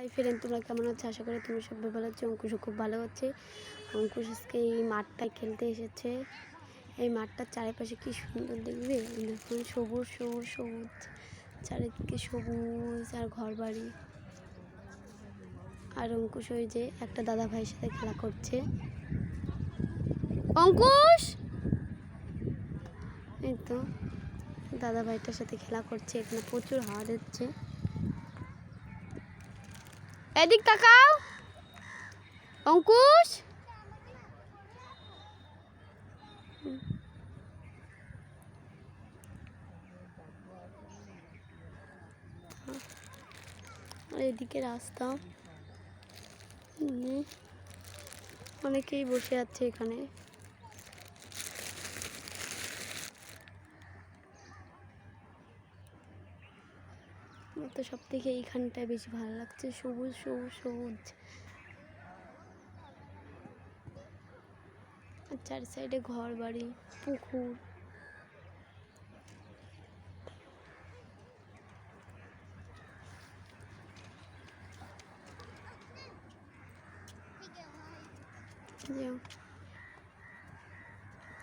Hi friend তোমরা কেমন আছো? আশা করি তুমি সবাই ভালো আছো অঙ্কুশও খুব ভালো আছে। অঙ্কুশ আজকে এই মাঠটায় খেলতে এসেছে। এই মাঠটার চারিপাশে কি সুন্দর দেখবে? দেখুন সবুজ সবুজ সবুজ। চারিদিকে সবুজ আর ঘর বাড়ি আর অঙ্কুশ ওই যে একটা দাদা ভাইয়ের সাথে খেলা করছে। অঙ্কুশ! এই তো, দাদা ভাইটার সাথে খেলা করছে, এখানে প্রচুর হাওয়া দিচ্ছে। এদিক তাকাও। অঙ্কুশ? এদিকে রাস্তা। অনেকেই বসে আছে এখানে। আমার তো সব থেকে এইখানটায় বেশি ভালো লাগছে, সবুজ সবুজ সবুজ। আর চার সাইডে ঘর বাড়ি পুকুর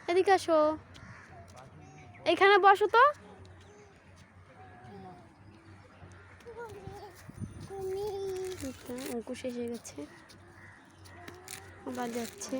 এদিকে আসো। এখানে বসো তো। অঙ্কুশ এসে গেছে। আবার যাচ্ছে।